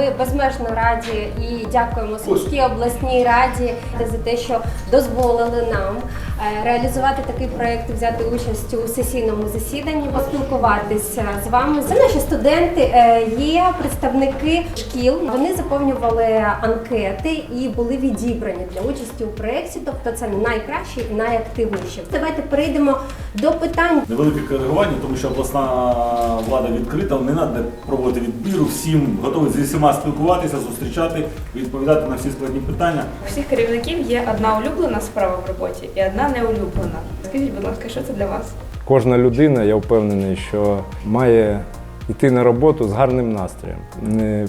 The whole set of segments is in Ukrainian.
Ми безмежно раді і дякуємо Сумській обласній раді за те, що дозволили нам реалізувати такий проект, взяти участь у сесійному засіданні, поспілкуватися з вами. Це наші студенти, е, є представники шкіл. Вони заповнювали анкети і були відібрані для участі у проєкті. Тобто це найкращі і найактивніші. Давайте перейдемо до питань Невелике коригування, тому що обласна влада відкрита, не треба проводити відбіру, всім готові зі всіма спілкуватися, зустрічати, відповідати на всі складні питання. У всіх керівників є одна улюблена справа в роботі і одна неулюблена. Скажіть, будь ласка, що це для вас? Кожна людина, я впевнений, що має йти на роботу з гарним настроєм, не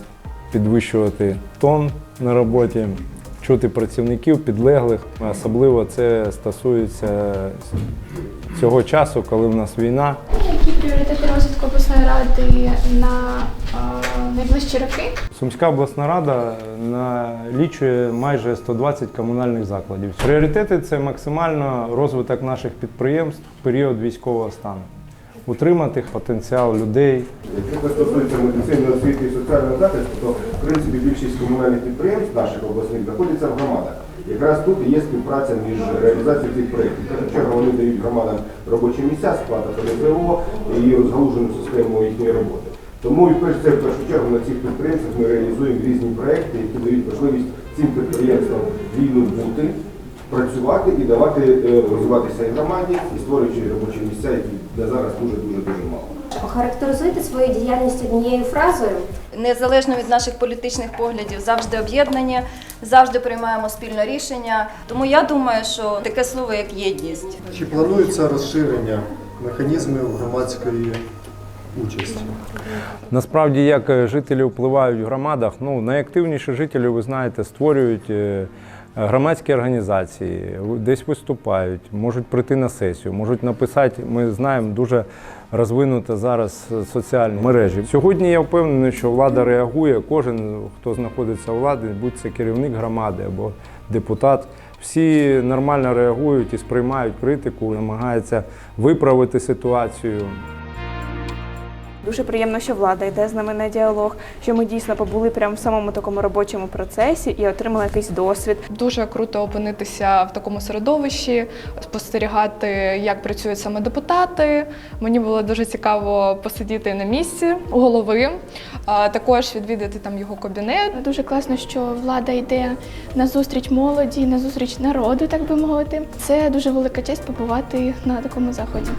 підвищувати тон на роботі, чути працівників, підлеглих. Особливо це стосується цього часу, коли в нас війна. Які пріоритети розвитку обласної ради на е, найближчі роки? Сумська обласна рада налічує майже 120 комунальних закладів. Пріоритети це максимально розвиток наших підприємств в період військового стану, утримати потенціал людей, Якщо стосується медицини, освіти і соціального захисту, то в принципі більшість комунальних підприємств наших обласних знаходяться в громадах. Якраз тут і є співпраця між реалізацією цих проєктів. Першу чергу вони дають громадам робочі місця, сплата ПДФО і розгалужену систему їхньої роботи. Тому і перш це в першу чергу на цих підприємствах ми реалізуємо різні проекти, які дають можливість цим підприємствам вільно бути, працювати і давати е, розвиватися і громаді, і створюючи робочі місця, які на зараз дуже дуже дуже мало. охарактеризуйте свою діяльність однією фразою. Незалежно від наших політичних поглядів, завжди об'єднані, завжди приймаємо спільне рішення. Тому я думаю, що таке слово як єдність. Чи планується розширення механізмів громадської участі? Насправді, як е, жителі впливають в громадах, ну найактивніші жителі, ви знаєте, створюють е, громадські організації, десь виступають, можуть прийти на сесію, можуть написати. Ми знаємо дуже розвинута зараз е, соціальні мережі. Сьогодні я впевнений, що влада реагує. Кожен, хто знаходиться у владі, будь це керівник громади або депутат. Всі нормально реагують і сприймають критику, намагаються виправити ситуацію. Дуже приємно, що влада йде з нами на діалог, що ми дійсно побули прямо в самому такому робочому процесі і отримали якийсь досвід. Дуже круто опинитися в такому середовищі, спостерігати, як працюють саме депутати. Мені було дуже цікаво посидіти на місці у голови, а також відвідати там його кабінет. Дуже класно, що влада йде на зустріч молоді, на зустріч народу, так би мовити. Це дуже велика честь побувати на такому заході.